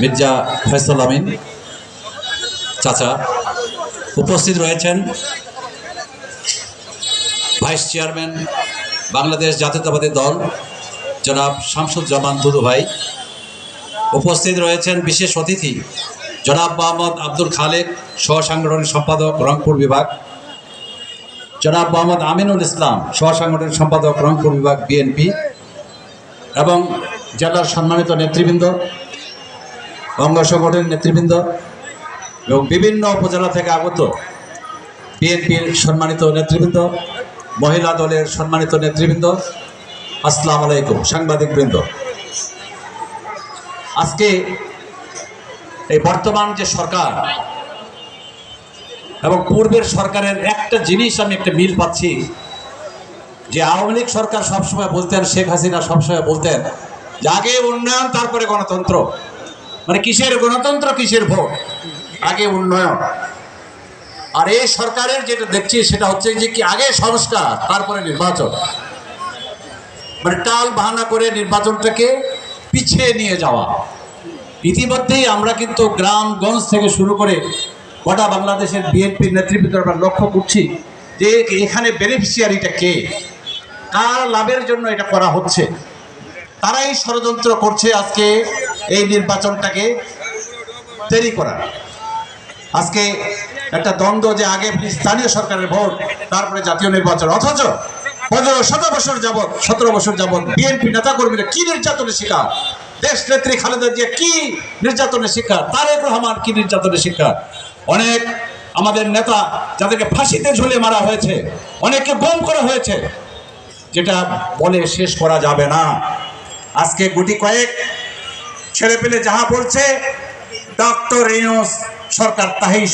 মির্জা ফয়সল আমিন চাচা উপস্থিত রয়েছেন ভাইস চেয়ারম্যান বাংলাদেশ জাতীয়তাবাদী দল, জনাব শামসুজ্জামান দুদু ভাই। উপস্থিত রয়েছেন বিশেষ অতিথি, জনাব মোহাম্মদ আব্দুল খালেক সহ সাংগঠনিক সম্পাদক, রংপুর বিভাগ। জনাব মোহাম্মদ আমিনুল ইসলাম, সহসাংগঠনিক সম্পাদক, রংপুর বিভাগ বিএনপি। এবং জেলার সম্মানিত নেতৃবৃন্দ অঙ্গ সংগঠনের নেতৃবৃন্দ এবং বিভিন্ন উপজেলা থেকে আগত বিএনপির সম্মানিত নেতৃবৃন্দ, মহিলা দলের সম্মানিত নেতৃবৃন্দ, আসসালামু আলাইকুম, সাংবাদিকবৃন্দ। আজকে এই বর্তমান যে সরকার এবং পূর্বের সরকারের একটা জিনিস আমি একটা মিল পাচ্ছি, যে আওয়ামী লীগ সরকার সবসময় বলতেন, শেখ হাসিনা সবসময় বলতেন যে আগে উন্নয়ন, তারপরে গণতন্ত্র। মানে কিসের গণতন্ত্র, কিসের ভোট? আগে উন্নয়ন। আর এই সরকারের যেটা দেখছি, সেটা হচ্ছে যে কি আগে সংস্কার, তারপরে নির্বাচন। মানে টাল বাহানা করে নির্বাচনটাকে পিছিয়ে নিয়ে যাওয়া। ইতিমধ্যেই আমরা কিন্তু গ্রামগঞ্জ থেকে শুরু করে গোটা বাংলাদেশের বিএনপির নেতৃবৃন্দ আমরা লক্ষ্য করছি যে এখানে বেনিফিশিয়ারিটা কে? কার লাভের জন্য এটা করা হচ্ছে? তারাই ষড়যন্ত্র করছে আজকে এই নির্বাচনটাকে দেরি করা। আজকে একটা দ্বন্দ্ব যে আগে স্থানীয় সরকারের ভোট, তারপরে জাতীয় নির্বাচন। অথচ পনেরো শত বছর যাবৎ, সতেরো বছর যাবৎ বিএনপি নেতাকর্মীরা কি নির্যাতনের শিকার? দেশ নেত্রী খালেদা জিয়া কি নির্যাতনের শিকার? তারেক রহমান কি নির্যাতনের শিকার? অনেক আমাদের নেতা যাদেরকে ফাঁসিতে ঝুলে মারা হয়েছে, অনেককে গম করা হয়েছে, যেটা বলে শেষ করা যাবে না। আজকে গুটি কয়েক ছেলে পেলে যাহা বলছে ডক্টর ইউনুস সরকার তাহাই